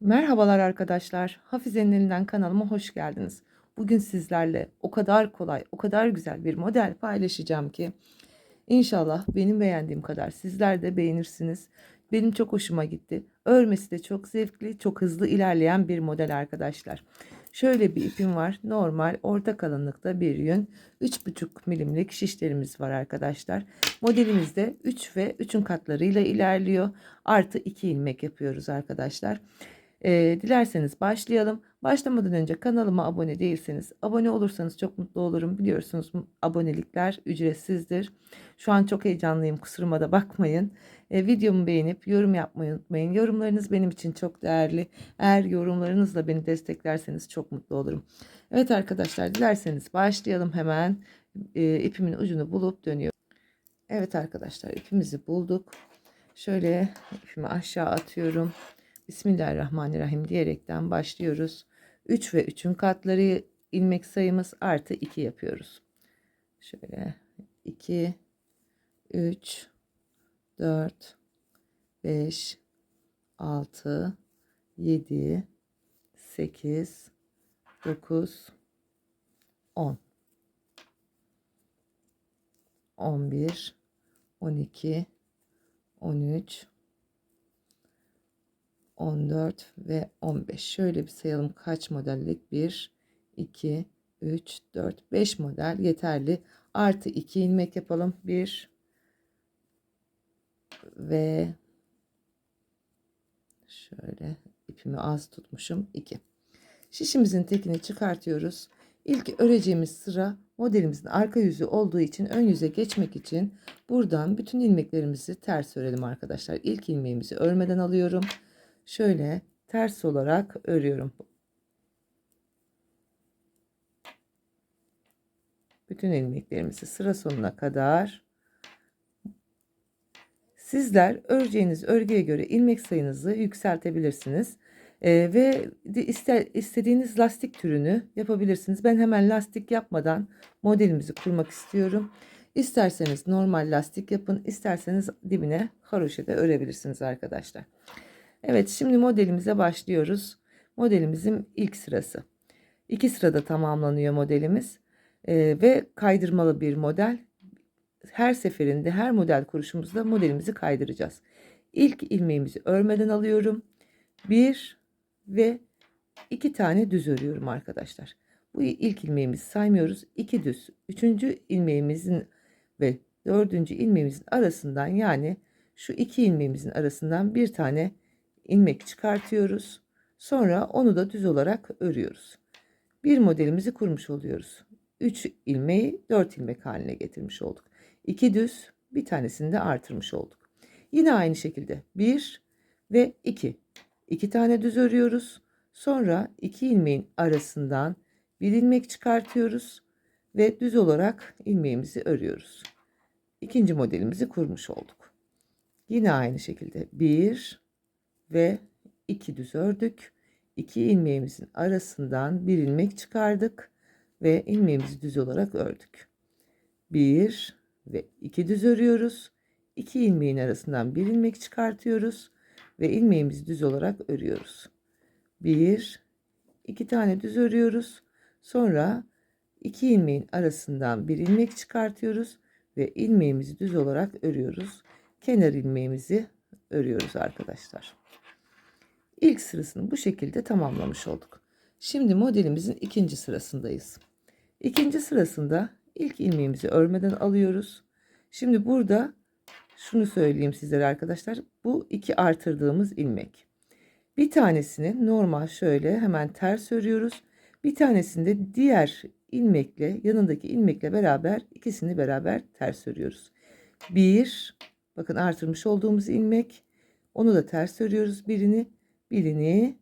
Merhabalar arkadaşlar. Hafize'nin elinden kanalıma hoş geldiniz. Bugün sizlerle o kadar kolay, o kadar güzel bir model paylaşacağım ki inşallah benim beğendiğim kadar sizler de beğenirsiniz. Benim çok hoşuma gitti. Örmesi de çok zevkli, çok hızlı ilerleyen bir model arkadaşlar. Şöyle bir ipim var. Normal orta kalınlıkta bir yün. 3,5 milimlik şişlerimiz var arkadaşlar. Modelimizde 3 ve 3'ün katlarıyla ilerliyor. Artı 2 ilmek yapıyoruz arkadaşlar. Ee, dilerseniz başlayalım. Başlamadan önce kanalıma abone değilseniz abone olursanız çok mutlu olurum. Biliyorsunuz abonelikler ücretsizdir. Şu an çok heyecanlıyım kusuruma da bakmayın. Ee, videomu beğenip yorum yapmayı unutmayın. Yorumlarınız benim için çok değerli. Eğer yorumlarınızla beni desteklerseniz çok mutlu olurum. Evet arkadaşlar dilerseniz başlayalım hemen. Ee, ipimin ucunu bulup dönüyorum. Evet arkadaşlar ipimizi bulduk. Şöyle ipimi aşağı atıyorum. Bismillahirrahmanirrahim diyerekten başlıyoruz. 3 ve 3'ün katları ilmek sayımız artı 2 yapıyoruz. Şöyle 2 3 4 5 6 7 8 9 10 11 12 13 14 ve 15. Şöyle bir sayalım kaç modellik? 1, 2, 3, 4, 5 model yeterli. Artı 2 ilmek yapalım. 1 ve şöyle ipimi az tutmuşum. 2. Şişimizin tekini çıkartıyoruz. İlk öreceğimiz sıra modelimizin arka yüzü olduğu için ön yüze geçmek için buradan bütün ilmeklerimizi ters örelim arkadaşlar. İlk ilmeğimizi örmeden alıyorum şöyle ters olarak örüyorum. Bütün ilmeklerimizi sıra sonuna kadar sizler öreceğiniz örgüye göre ilmek sayınızı yükseltebilirsiniz. Ee, ve ister, istediğiniz lastik türünü yapabilirsiniz. Ben hemen lastik yapmadan modelimizi kurmak istiyorum. İsterseniz normal lastik yapın, isterseniz dibine haroşa da örebilirsiniz arkadaşlar. Evet şimdi modelimize başlıyoruz. Modelimizin ilk sırası. İki sırada tamamlanıyor modelimiz. Ee, ve kaydırmalı bir model. Her seferinde her model kuruşumuzda modelimizi kaydıracağız. İlk ilmeğimizi örmeden alıyorum. Bir ve iki tane düz örüyorum arkadaşlar. Bu ilk ilmeğimizi saymıyoruz. İki düz. Üçüncü ilmeğimizin ve dördüncü ilmeğimizin arasından yani şu iki ilmeğimizin arasından bir tane ilmek çıkartıyoruz. Sonra onu da düz olarak örüyoruz. Bir modelimizi kurmuş oluyoruz. 3 ilmeği 4 ilmek haline getirmiş olduk. 2 düz bir tanesini de artırmış olduk. Yine aynı şekilde 1 ve 2. 2 tane düz örüyoruz. Sonra 2 ilmeğin arasından bir ilmek çıkartıyoruz ve düz olarak ilmeğimizi örüyoruz. İkinci modelimizi kurmuş olduk. Yine aynı şekilde 1 ve iki düz ördük. İki ilmeğimizin arasından bir ilmek çıkardık ve ilmeğimizi düz olarak ördük. Bir ve iki düz örüyoruz. İki ilmeğin arasından bir ilmek çıkartıyoruz ve ilmeğimizi düz olarak örüyoruz. Bir, iki tane düz örüyoruz. Sonra iki ilmeğin arasından bir ilmek çıkartıyoruz ve ilmeğimizi düz olarak örüyoruz. Kenar ilmeğimizi örüyoruz arkadaşlar. İlk sırasını bu şekilde tamamlamış olduk. Şimdi modelimizin ikinci sırasındayız. İkinci sırasında ilk ilmeğimizi örmeden alıyoruz. Şimdi burada şunu söyleyeyim sizlere arkadaşlar. Bu iki artırdığımız ilmek. Bir tanesini normal şöyle hemen ters örüyoruz. Bir tanesini de diğer ilmekle yanındaki ilmekle beraber ikisini beraber ters örüyoruz. Bir bakın artırmış olduğumuz ilmek. Onu da ters örüyoruz birini birini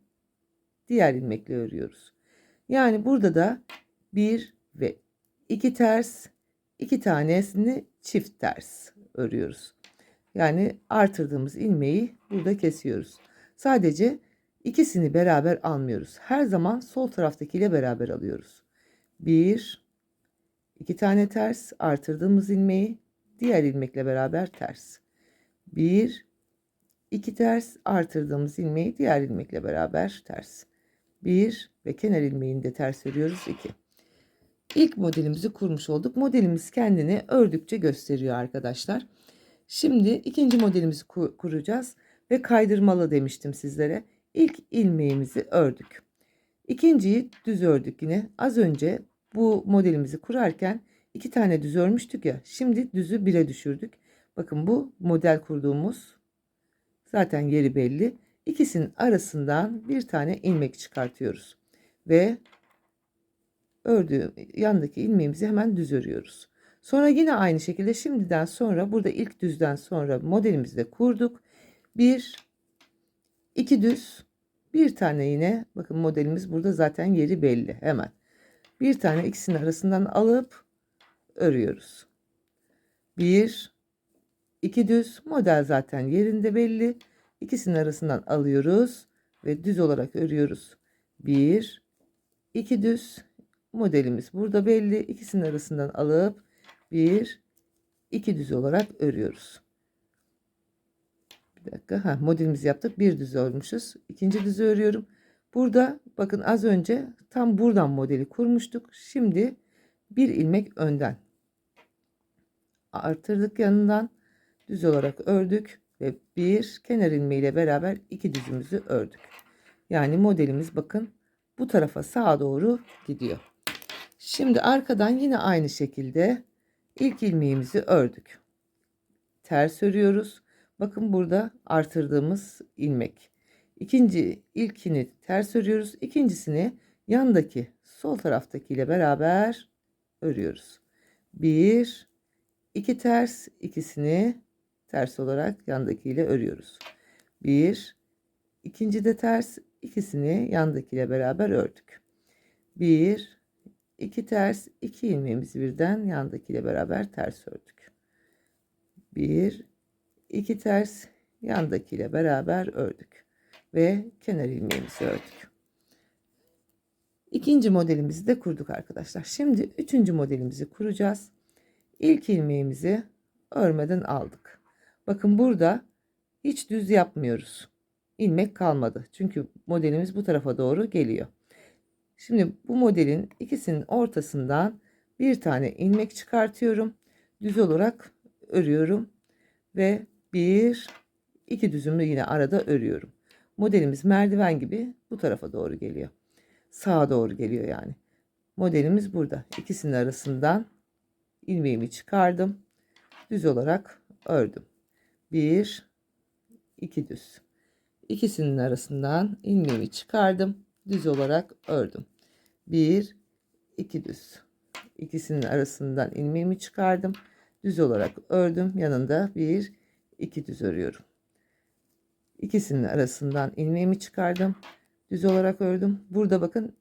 diğer ilmekle örüyoruz. Yani burada da bir ve iki ters, iki tanesini çift ters örüyoruz. Yani artırdığımız ilmeği burada kesiyoruz. Sadece ikisini beraber almıyoruz. Her zaman sol taraftakiyle beraber alıyoruz. Bir, iki tane ters artırdığımız ilmeği diğer ilmekle beraber ters. Bir, 2 ters artırdığımız ilmeği diğer ilmekle beraber ters. 1 ve kenar ilmeğini de ters örüyoruz 2. İlk modelimizi kurmuş olduk. Modelimiz kendini ördükçe gösteriyor arkadaşlar. Şimdi ikinci modelimizi ku- kuracağız ve kaydırmalı demiştim sizlere. İlk ilmeğimizi ördük. İkinciyi düz ördük yine. Az önce bu modelimizi kurarken iki tane düz örmüştük ya. Şimdi düzü bire düşürdük. Bakın bu model kurduğumuz zaten yeri belli. İkisinin arasından bir tane ilmek çıkartıyoruz. Ve ördüğüm yandaki ilmeğimizi hemen düz örüyoruz. Sonra yine aynı şekilde şimdiden sonra burada ilk düzden sonra modelimizi de kurduk. Bir, iki düz, bir tane yine bakın modelimiz burada zaten yeri belli hemen. Bir tane ikisinin arasından alıp örüyoruz. Bir, iki düz model zaten yerinde belli. İkisinin arasından alıyoruz ve düz olarak örüyoruz. Bir, iki düz modelimiz burada belli. İkisinin arasından alıp bir, iki düz olarak örüyoruz. Bir dakika. Ha, modelimizi yaptık. Bir düz örmüşüz. İkinci düzü örüyorum. Burada bakın az önce tam buradan modeli kurmuştuk. Şimdi bir ilmek önden artırdık yanından düz olarak ördük ve bir kenar ilmeğiyle beraber iki düzümüzü ördük. Yani modelimiz bakın bu tarafa sağa doğru gidiyor. Şimdi arkadan yine aynı şekilde ilk ilmeğimizi ördük. Ters örüyoruz. Bakın burada artırdığımız ilmek. İkinci ilkini ters örüyoruz. İkincisini yandaki sol taraftaki ile beraber örüyoruz. Bir, iki ters, ikisini ters olarak yandakiyle örüyoruz. Bir, ikinci de ters, ikisini yandakiyle beraber ördük. Bir, iki ters, iki ilmeğimizi birden yandakiyle beraber ters ördük. Bir, iki ters, yandakiyle beraber ördük ve kenar ilmeğimizi ördük. İkinci modelimizi de kurduk arkadaşlar. Şimdi üçüncü modelimizi kuracağız. İlk ilmeğimizi örmeden aldık. Bakın burada hiç düz yapmıyoruz. İlmek kalmadı. Çünkü modelimiz bu tarafa doğru geliyor. Şimdi bu modelin ikisinin ortasından bir tane ilmek çıkartıyorum. Düz olarak örüyorum ve bir iki düzümü yine arada örüyorum. Modelimiz merdiven gibi bu tarafa doğru geliyor. Sağa doğru geliyor yani. Modelimiz burada. İkisinin arasından ilmeğimi çıkardım. Düz olarak ördüm. Bir, iki düz. İkisinin arasından ilmeğimi çıkardım. Düz olarak ördüm. Bir, iki düz. İkisinin arasından ilmeğimi çıkardım. Düz olarak ördüm. Yanında bir, iki düz örüyorum. İkisinin arasından ilmeğimi çıkardım. Düz olarak ördüm. Burada bakın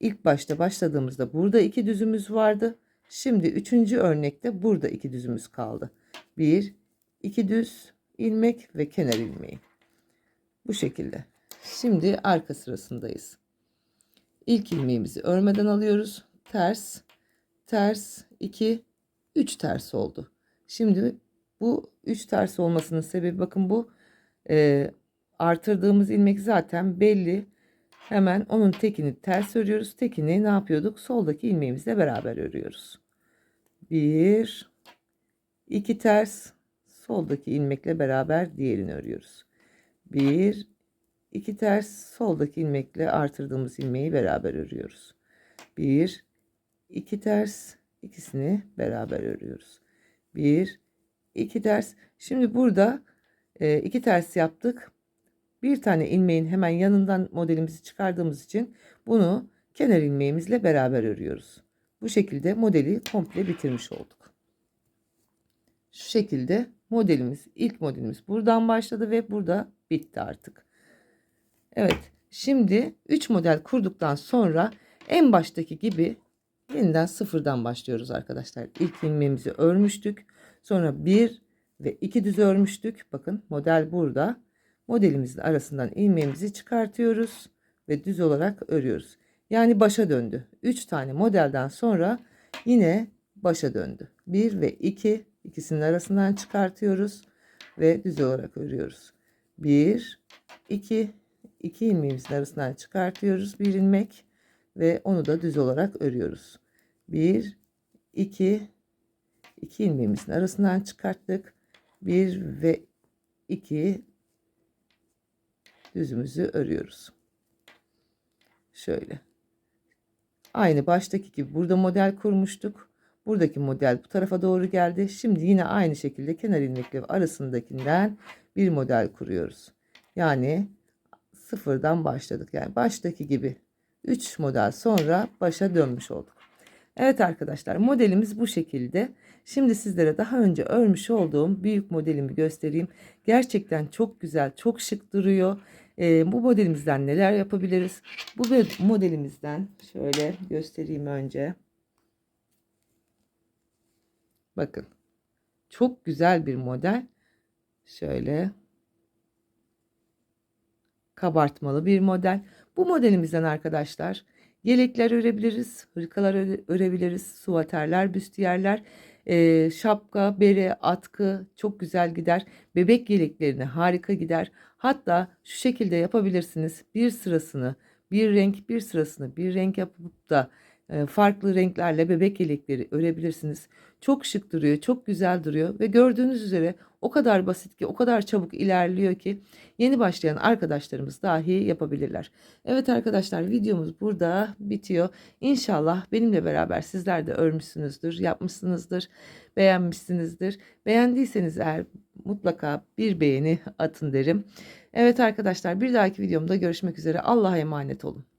ilk başta başladığımızda burada iki düzümüz vardı. Şimdi üçüncü örnekte burada iki düzümüz kaldı. Bir, iki düz ilmek ve kenar ilmeği. Bu şekilde. Şimdi arka sırasındayız. İlk ilmeğimizi örmeden alıyoruz. Ters, ters, 2, 3 ters oldu. Şimdi bu 3 ters olmasının sebebi bakın bu e, artırdığımız ilmek zaten belli. Hemen onun tekini ters örüyoruz. Tekini ne yapıyorduk? Soldaki ilmeğimizle beraber örüyoruz. Bir, iki ters, soldaki ilmekle beraber diğerini örüyoruz. Bir, iki ters, soldaki ilmekle artırdığımız ilmeği beraber örüyoruz. Bir, iki ters, ikisini beraber örüyoruz. Bir, iki ters. Şimdi burada e, iki ters yaptık. Bir tane ilmeğin hemen yanından modelimizi çıkardığımız için bunu kenar ilmeğimizle beraber örüyoruz. Bu şekilde modeli komple bitirmiş olduk. Şu şekilde modelimiz, ilk modelimiz buradan başladı ve burada bitti artık. Evet, şimdi 3 model kurduktan sonra en baştaki gibi yeniden sıfırdan başlıyoruz arkadaşlar. İlk ilmeğimizi örmüştük. Sonra bir ve iki düz örmüştük. Bakın model burada. Modelimizin arasından ilmeğimizi çıkartıyoruz ve düz olarak örüyoruz. Yani başa döndü. 3 tane modelden sonra yine başa döndü. 1 ve 2 ikisinin arasından çıkartıyoruz ve düz olarak örüyoruz. 1 2 2 ilmeğimizin arasından çıkartıyoruz bir ilmek ve onu da düz olarak örüyoruz. 1 2 2 ilmeğimizin arasından çıkarttık. 1 ve 2 düzümüzü örüyoruz. Şöyle. Aynı baştaki gibi burada model kurmuştuk. Buradaki model bu tarafa doğru geldi. Şimdi yine aynı şekilde kenar ilmekleri arasındakinden bir model kuruyoruz. Yani sıfırdan başladık. Yani baştaki gibi 3 model sonra başa dönmüş olduk. Evet arkadaşlar modelimiz bu şekilde. Şimdi sizlere daha önce örmüş olduğum büyük modelimi göstereyim. Gerçekten çok güzel, çok şık duruyor. Ee, bu modelimizden neler yapabiliriz? Bu modelimizden şöyle göstereyim önce. Bakın. Çok güzel bir model. Şöyle kabartmalı bir model. Bu modelimizden arkadaşlar yelekler örebiliriz, hırkalar örebiliriz, suvaterler, büstiyerler, e, şapka, bere, atkı çok güzel gider. Bebek yeleklerine harika gider. Hatta şu şekilde yapabilirsiniz. Bir sırasını bir renk bir sırasını bir renk yapıp da farklı renklerle bebek yelekleri örebilirsiniz. Çok şık duruyor, çok güzel duruyor ve gördüğünüz üzere o kadar basit ki, o kadar çabuk ilerliyor ki yeni başlayan arkadaşlarımız dahi yapabilirler. Evet arkadaşlar videomuz burada bitiyor. İnşallah benimle beraber sizler de örmüşsünüzdür, yapmışsınızdır, beğenmişsinizdir. Beğendiyseniz eğer mutlaka bir beğeni atın derim. Evet arkadaşlar bir dahaki videomda görüşmek üzere. Allah'a emanet olun.